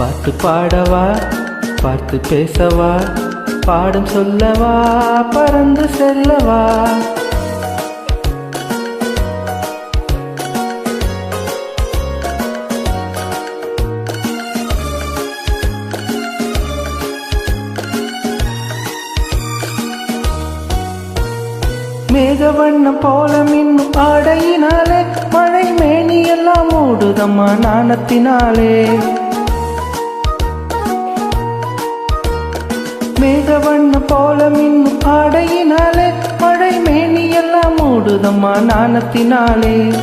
பார்த்து பாடவா? பார்த்து பேசவா? பாடம் சொல்லவா? பறந்து செல்லவா? மேகவண்ணம் போல மின்னும் ஆடையினாலே மழை மேனியெல்லாம் ஓடுதம்மா நாணத்தினாலே. மேகவண்ண போல மின்னும் ஆடையினாலே மழை மேனியெல்லாம் மூடுதம்மா நாணத்தினாலே.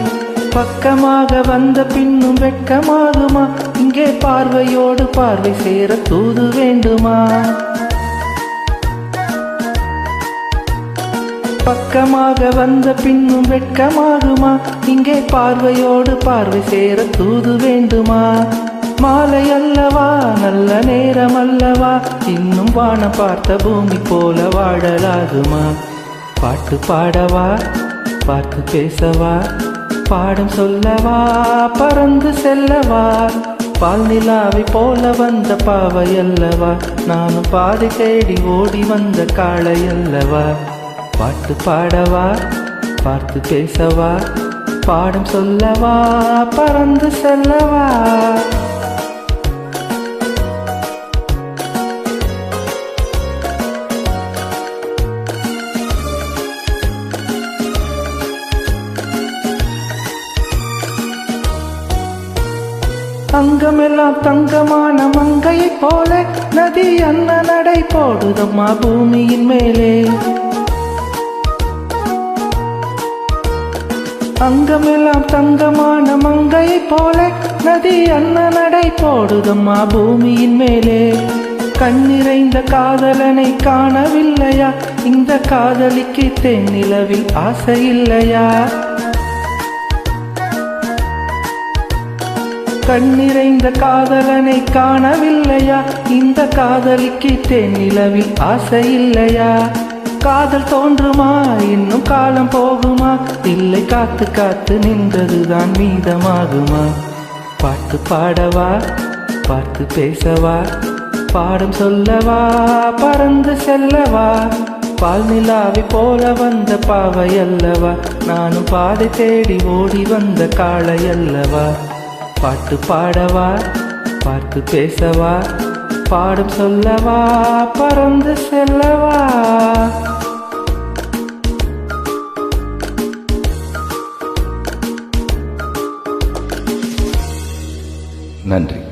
பக்கமாக வந்த பின்னும் வெட்கமாகுமா? இங்கே பார்வையோடு பார்வை சேர தூது வேண்டுமா? பக்கமாக வந்த பின்னும் வெட்கமாகுமா? இங்கே பார்வையோடு பார்வை சேர தூது வேண்டுமா? மாலை அல்லவா? நல்ல நேரம் அல்லவா? இன்னும் வான பார்த்த பூமி போல வாழலாகுமா? பாட்டு பாடவா? பார்த்து பேசவா? பாடம் சொல்லவா? பறந்து செல்லவா? பால் நிலாவை போல வந்த பாவை அல்லவா? நானும் பாதை தேடி ஓடி வந்த காளை அல்லவா? பாட்டு பாடவா? பார்த்து பேசவா? பாடம் சொல்லவா? பறந்து செல்லவா? அங்கமெல்லாம் தங்கமான மங்கையை போல நதி அன்ன நடை போடுதம்மா பூமியின் மேலே. அங்கமெல்லாம் தங்கமான மங்கையை போல நதி அன்ன நடை போடுதம்மா பூமியின் மேலே. கண்ணிறைந்த காதலனை காணவில்லையா? இந்த காதலிக்கு தென்னிலவில் ஆசை இல்லையா? கண்ணிறைந்த காதலனை காணவில்லையா? இந்த காதலிக்கு தென்னிலவில் ஆசை இல்லையா? காதல் தோன்றுமா? இன்னும் காலம் போகுமா? இல்லை காத்து காத்து நின்றதுதான் மீதமாகுமா? பாட்டு பாடவா? பார்த்து பேசவா? பாடம் சொல்லவா? பறந்து செல்லவா? பால் நிலாவை போல வந்த பாவை அல்லவா? நானும் பாதை தேடி ஓடி வந்த காளை அல்லவா? பாட்டு பாடவா? பார்த்து பேசவா? பாடம் சொல்லவா? பறந்து செல்லவா? நன்றி.